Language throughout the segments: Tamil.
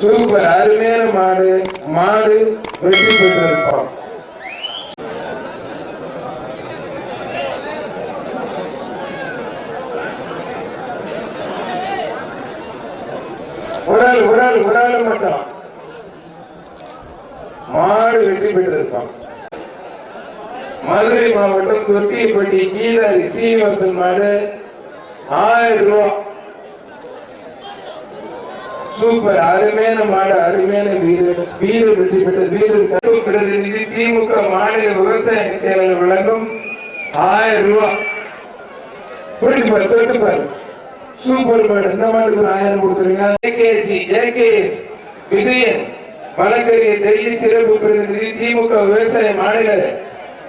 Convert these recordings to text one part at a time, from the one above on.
சூப்பர் அருமையான மாடு மாடு வெற்றி பெற்றிருப்போம் உடல் உடல் உடல் மட்டும். மாடு வெற்றி பெற்றிருப்பான் மதுரை மாவட்டம் தொட்டியப்பட்டி கீழே சீனிவாசன் மாடு ஆயிரம் ரூபாய் சூப்பர். அருமையான மாடு அருமையான வீரர் வீரர் வெற்றி பெற்ற வீரர் கருப்பு பிரதிநிதி திமுக மாநில விவசாய செயலர் வழங்கும் ஆயிரம் ரூபாய் புரிஞ்சு பாரு தொட்டு பாரு. சூப்பர் மாடு. இந்த மாட்டுக்கு ஒரு ஆயிரம் கொடுத்துருங்க. A K G A K S Vijayan வழக்கறிய Delhi சிறப்பு பிரதிநிதி திமுக விவசாய மாநில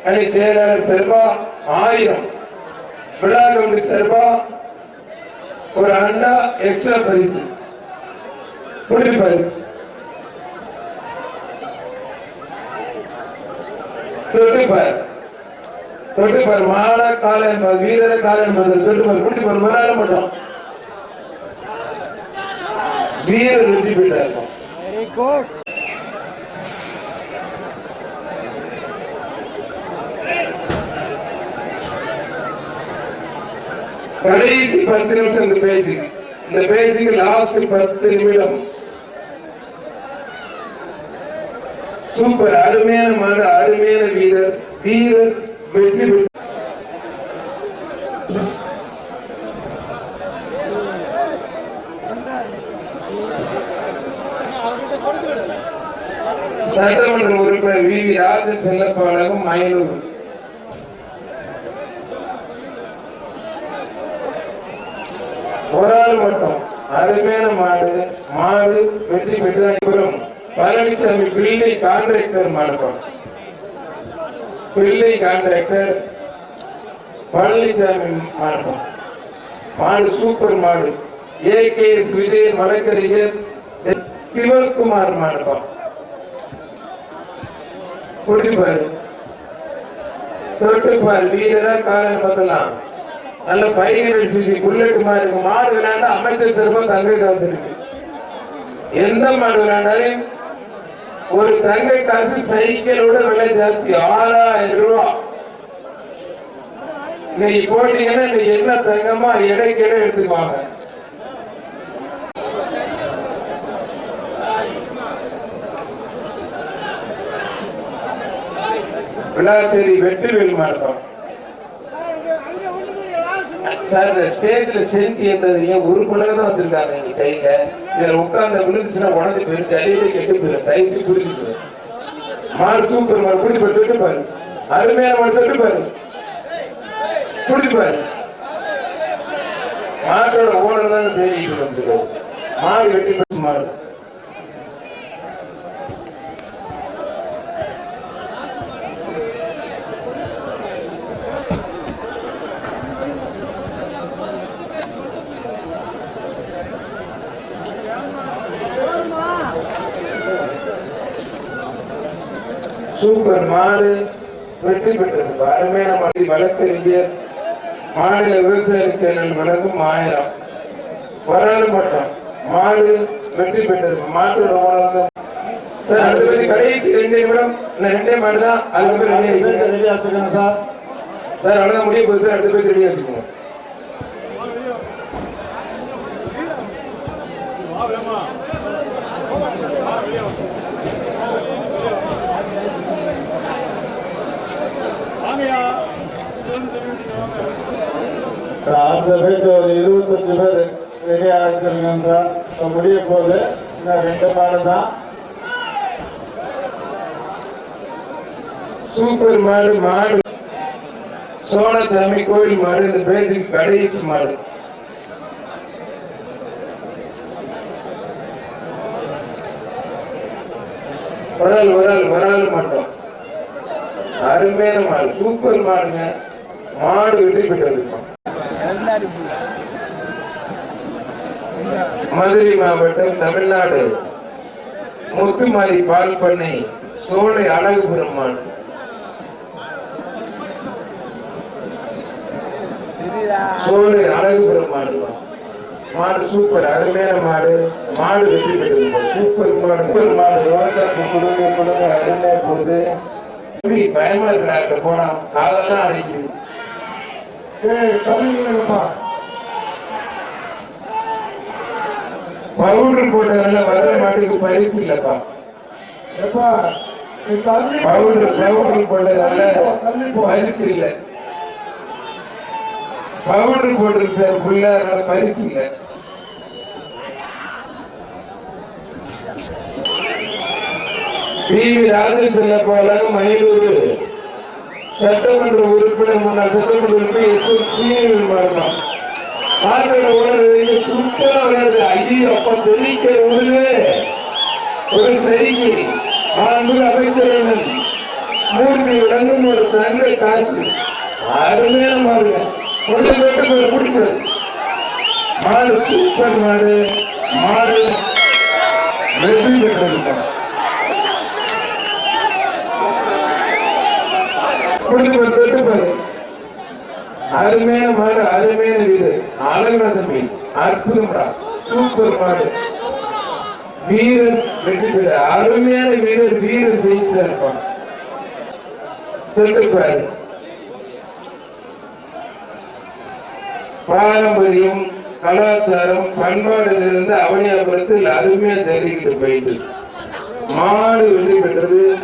அணி செயலாளர் செல்வா ஆயிரம். விழா கமிட்டி செல்வா ஒரு அண்டா எக்ஸ்ட்ரா பரிசு. புரிஞ்சு பாரு தொட்டு பாரு தொட்டு பாரு மாட கால என்பது வீரர கால என்பது தொட்டு பாரு புரிஞ்சு பாரு முதலாள மட்டும். வீரர் வெற்றி பெற்றார். கடைசி பத்து நிமிஷம் இந்த பேஜுக்கு இந்த பேஜுக்கு லாஸ்ட் பத்து நிமிடம். சூப்பர். அருமையான மாடு அருமையான வீரர். வீரர் வெற்றி சட்டமன்ற உறுப்பினர் வி. வி. ராஜன் செல்லப்பாளகம் மயனூர் ஒரு ஆள் மட்டும் அருமையான மாடு மாடு வெற்றி பெற்றாபுரம் பழனிசாமி பிள்ளை கான்ட்ராக்டர் மாடுப்பான் பிள்ளை கான்ட்ராக்டர் பழனிசாமி மாடுப்பான் மாடு சூப்பர் மாடு. ஏ கே எஸ் விஜயன் வழக்கறிஞர் சிவகுமார் மாடுப்பான் குடிச்சு பாரு பாரு வீரரா காலம் பார்த்தலாம் நல்ல ஃபைவ் ஹண்ட்ரட் சிசி புல்லட் மாதிரி இருக்கும். மாடு விளையாண்டா அமைச்சர் சிறப்பாக தங்க காசு இருக்கு. எந்த மாடு விளையாண்டாலும் ஒரு தங்க காசு சைக்கிளோட விலை ஜாஸ்தி. ஆறாயிரம் ரூபாய் இன்னைக்கு போட்டீங்கன்னா இன்னைக்கு என்ன தங்கமா எடைக்கு எடை எடுத்துக்குவாங்க. விளாச்சேரி வெற்றிவேல் மாட்டோம் சார் இந்த ஸ்டேஜ்ல செலுத்தி ஏத்தது ஏன் ஒரு பிள்ளை தான் வச்சிருக்காங்க இங்க செய்யுங்க இதுல உட்கார்ந்து விழுந்துச்சுன்னா உடஞ்சு போயிரு தலையில கெட்டு போயிரு தயிச்சு புரிஞ்சு மாடு சூப்பர் மார் குடி பாரு பாரு. அருமையான மாடு பாரு. குடி பாரு. மாட்டோட ஓனர் தாங்க மாடு வெட்டி பஸ் மாடு சூப்பர் மாடு வெற்றி பெற்றது. அருமையான மாடு. வழக்கறிஞர் மாநில விவசாய செயலர் வழங்கும் ஆயிரம். வராது மட்டும் மாடு வெற்றி பெற்றது. மாட்டோட ஓனர் சார் அடுத்த பத்தி கடைசி ரெண்டு நிமிடம். இந்த ரெண்டே மாடு தான். அதுக்கப்புறம் ரெடி வச்சிருக்கேன் சார். சார் அவ்வளவுதான் முடிய போகுது சார். அடுத்த பேஜ் ரெடி வச்சுக்கோங்க. சார் அடுத்த பேஜ் ஒரு இருபத்தஞ்சு பேர் ரெடி ஆகிச்சிருக்கேன் சார். இப்போ முடிய போது இன்னும் ரெண்டு மாடு தான். சூப்பர் மாடு மாடு. சோழசாமி கோயில் மாடு இந்த பேஜுக்கு கடைசி மாடு. உடல் உடல் உடல் மட்டும். அருமையான மாடு சூப்பர் மாடுங்க. மாடு வெற்றி பெற்றது. மதுரை மாவட்டம் தமிழ்நாடு. முத்துமாரி பால் பண்ணை சோலை அழகு பெருமான் சோலை அழகு மாடு மாடு சூப்பர் அருமையான மாடு. மாடு வெற்றி பெற்றது. சூப்பர் மாடு. சூப்பர் மாடு. ரோஜாப்பு கொடுங்க கொடுங்க அருமையா போகுது. பயமா இருக்கிறாங்க போனா காலெல்லாம் அடிக்குது. பவுடர் போட்டதுனால வர மாட்டுக்கு பரிசு இல்லப்பா. எப்பா பவுடர் பவுடர் போட்டதால போ பரிசு இல்ல. பவுடர் போட்டிருக்கு சார் புள்ள அதனால பரிசு இல்ல. பிவி ராஜன் செல்ல போல மயிலூர். சட்டமன்ற உறுப்பினர் முன்னாள் சட்டமன்ற உறுப்பினர் எஸ் எம் சீனியர் மாறலாம் ஆட்களை உணர்வு சூப்பரா விளையாடுது. ஐயோ அப்பா தெரிவிக்க விடுது ஒரு செய்தி. மாண்பு அமைச்சரவன் மூர்த்தி விளங்கும் ஒரு தங்க காசு. அருமையான மாடு. கொண்டு போட்டு பிடிக்கிறது மாடு சூப்பர் மாடு. மாடு வெற்றி பெற்றிருக்கான் கொடுத்து தொட்டு பாரு அருமையான மாடு அருமையான வீடு. அழகான தம்பி அற்புதம்டா சூப்பர் மாடு. வீரன் வெற்றி பெற. அருமையான வீரர் வீரன் ஜெயிச்சா இருப்பான். தொட்டு பாரு. பாரம்பரியம் கலாச்சாரம் பண்பாடிலிருந்து அவனியாபுரத்தில் அருமையா ஜல்லிக்கிட்டு போயிட்டு. மாடு வெற்றி பெற்றது.